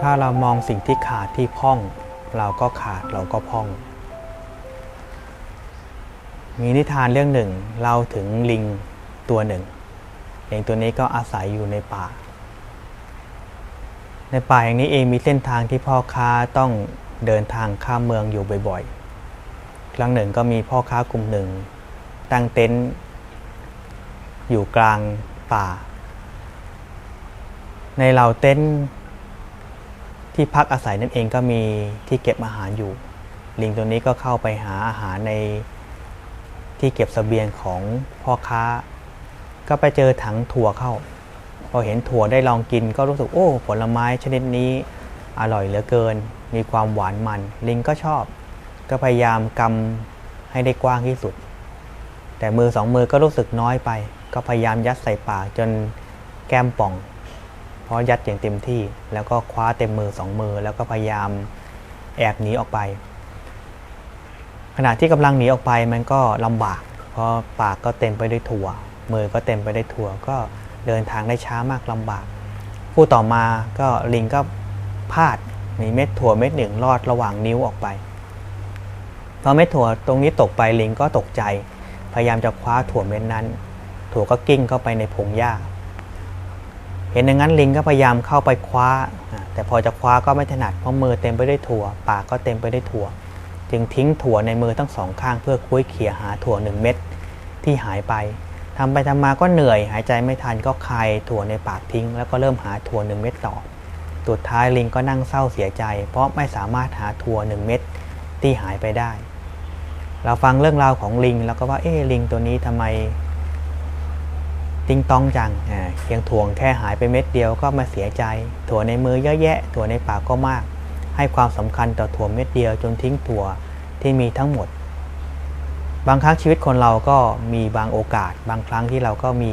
ถ้าเรามองสิ่งที่ขาดที่พ่อง เราก็ขาดเราก็พ่อง มีนิทานเรื่องหนึ่งเล่าถึงลิงตัวหนึ่งลิงตัวนี้ก็อาศัยอยู่ในป่า ในป่าอย่างนี้เองมีเส้นทางที่พ่อค้าต้องเดินทางข้ามเมืองอยู่บ่อยๆ ครั้งหนึ่งก็มีพ่อค้ากลุ่มหนึ่ง ตั้งเต็นท์อยู่กลางป่า ในเหล่าเต็นท์ ที่พักอาศัยนั่นเองก็มีที่เก็บอาหารอยู่ ลิงตัวนี้ก็เข้าไปหาอาหารในที่เก็บเสบียงของพ่อค้า ก็ไปเจอถังถั่วเข้า พอเห็นถั่วได้ลองกินก็รู้สึกโอ้ ผลไม้ชนิดนี้อร่อยเหลือเกิน มีความหวานมัน ลิงก็ชอบ ก็พยายามกำให้ได้กว้างที่สุด แต่มือสองมือก็รู้สึกน้อยไป ก็พยายามยัดใส่ปากจนแก้มป่อง ราะยัดอย่างเต็มที่ แล้วก็คว้าเต็มมือสองมือ แล้วก็พยายามแอบหนีออกไป ขณะที่กำลังหนีออกไปมันก็ลำบาก เพราะปากก็เต็มไปด้วยถั่ว มือก็เต็มไปด้วยถั่ว ก็เดินทางได้ช้ามากลำบาก ผู้ต่อมาก็ลิงก็พลาดมีเม็ดถั่วเม็ดหนึ่งลอดระหว่างนิ้วออกไปพอเม็ดถั่วตรงนี้ตกไปลิงก็ตกใจ พยายามจะคว้าถั่วเม็ดนั้น ถั่วก็กิ้งเข้าไปในพงหญ้า เห็นอย่างนั้นลิงก็พยายามเข้าไปคว้า แต่พอจะคว้าก็ไม่ถนัดเพราะมือเต็มไปด้วยถั่ว ปากก็เต็มไปด้วยถั่ว จึงทิ้งถั่วในมือทั้งสองข้างเพื่อคุ้ยเขี่ยหาถั่วหนึ่งเม็ดที่หายไปทำไปทำมาก็เหนื่อยหายใจไม่ทันก็คายถั่วในปากทิ้ง แล้วก็เริ่มหาถั่วหนึ่งเม็ดต่อสุดท้ายลิงก็นั่งเศร้าเสียใจ เพราะไม่สามารถหาถั่วหนึ่งเม็ดที่หายไปได้ เราฟังเรื่องราวของลิงแล้วก็ว่าเอ๊ลิงตัวนี้ทำไม ติงตองจังอ่าเพียงถั่วแค่หายไปเม็ดเดียวก็มาเสียใจ ถั่วในมือเยอะแยะ ถั่วในปากก็มาก ให้ความสำคัญต่อถั่วเม็ดเดียวจนทิ้งถั่วที่มีทั้งหมด บางครั้งชีวิตคนเราก็มีบางโอกาส บางครั้งที่เราก็มี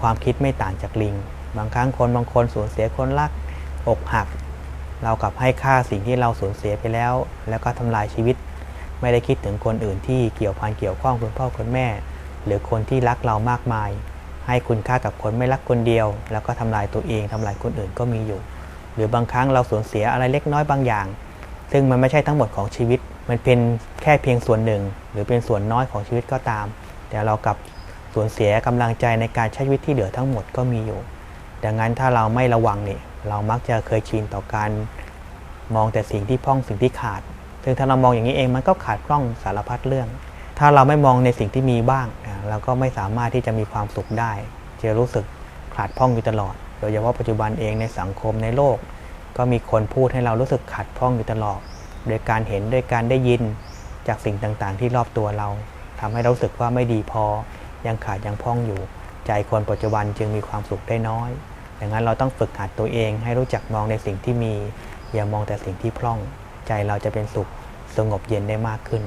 ความคิดไม่ต่างจากลิง บางครั้งคนบางคนสูญเสียคนรักอกหัก เรากลับให้ค่าสิ่งที่เราสูญเสียไปแล้ว แล้วก็ทำลายชีวิต ไม่ได้คิดถึงคนอื่นที่เกี่ยวพันเกี่ยวข้องคุณพ่อคุณแม่ หรือคนที่รักเรามากมาย ให้คุณค่ากับคนไม่รักคนเดียว แล้วก็ทำลายตัวเองทำลายคนอื่นก็มีอยู่ หรือบางครั้งเราสูญเสียอะไรเล็กน้อยบางอย่าง ซึ่งมันไม่ใช่ทั้งหมดของชีวิต มันเป็นแค่เพียงส่วนหนึ่ง หรือเป็นส่วนน้อยของชีวิตก็ตาม แต่เรากับสูญเสียกำลังใจในการใช้ชีวิตที่เหลือทั้งหมดก็มีอยู่ ดังนั้นถ้าเราไม่ระวังเนี่ยเรามักจะเคยชินต่อการมองแต่สิ่งที่พร่องสิ่งที่ขาด ซึ่งถ้าเรามองอย่างนี้เองมันก็ขาดพร่องสารพัดเรื่อง ถ้าเราไม่มองในสิ่งที่มีบ้างเราก็ไม่สามารถที่จะมีความสุขได้ จะรู้สึกขาดพ่องอยู่ตลอด โดยเฉพาะปัจจุบันเองในสังคมในโลก ก็มีคนพูดให้เรารู้สึกขาดพ่องอยู่ตลอด โดยการเห็นโดยการได้ยินจากสิ่งต่างๆ ที่รอบตัวเราทำให้เรารู้สึกว่าไม่ดีพอ ยังขาดยังพ่องอยู่ ใจคนปัจจุบันจึงมีความสุขได้น้อยดังนั้นเราต้องฝึกหัดตัวเองให้รู้จักมองในสิ่งที่มี อย่ามองแต่สิ่งที่พร่อง ใจเราจะเป็นสุขสงบเย็นได้มากขึ้น